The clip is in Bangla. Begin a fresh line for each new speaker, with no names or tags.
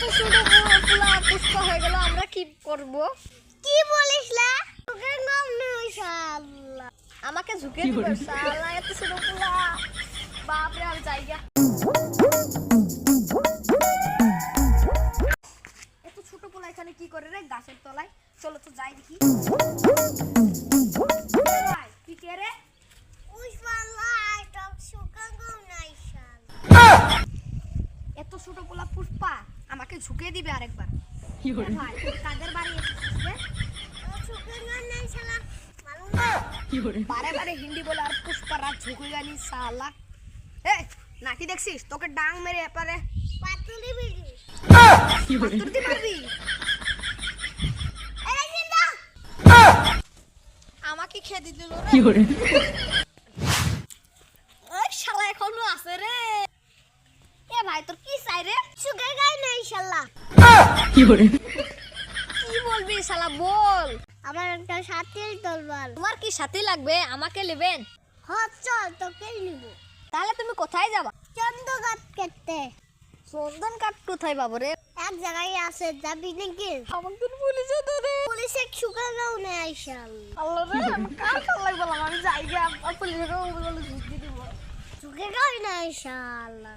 তো শুধু হয়ে গেল আমরা কি করব
কি বলিস না তোকে নাম
আমাকে ঝুঁকে দিবে শালা এত ছোট পোলা। বাপ রে আর জায়গা এত ছোট পোলা এখানে কি করে রে? গাছের তলায়। চলো তো যাই দেখি এ ভাই, তুই কে রে
ওই শালা আইটম সুকা নাম নাই শালা
এত ছোট পোলা পুষ্পা আমাকে ঝুঁকে দিবে আরেকবার। ভাই কাদের বাড়ি এসেছিস রে?
ও সুকা নাম নাই শালা মালুম না
বারে বারে হিন্দি বলে আর পুষ্পা রাত ঝুঁকে গেলি সালা এ নাকি দেখছিস? তোকে ডাং মেরে এপারে।
পাতুলি বিড়ি
তুলতে পারবি
এই
আমাকে খেয়ে দিল শালা এখনও আছে রে। এ ভাই তোর কি চাই রে? কি বলবি শালা বল।
আমার একটা সাথীর তলবার।
তোমার কি সাথে লাগবে? আমাকে নেবেন।
হ্যাঁ চল তোকে নিব।
তাহলে তুমি কোথায় যাবা?
চন্দ্রগাত কেটে।
চন্দন কাঠ কোথায় পাবো রে?
এক জায়গায় আছে যাবি নাকি?
আমাকে পুলিশে ধরে
পুলিশে সুকা গাও নাই শালা
আল্লাহ রে আমি কার শালা বললাম আমি যাই গিয়ে পুলিশে বলে ঝুঁকি দিব।
সুকা গাই নাই শালা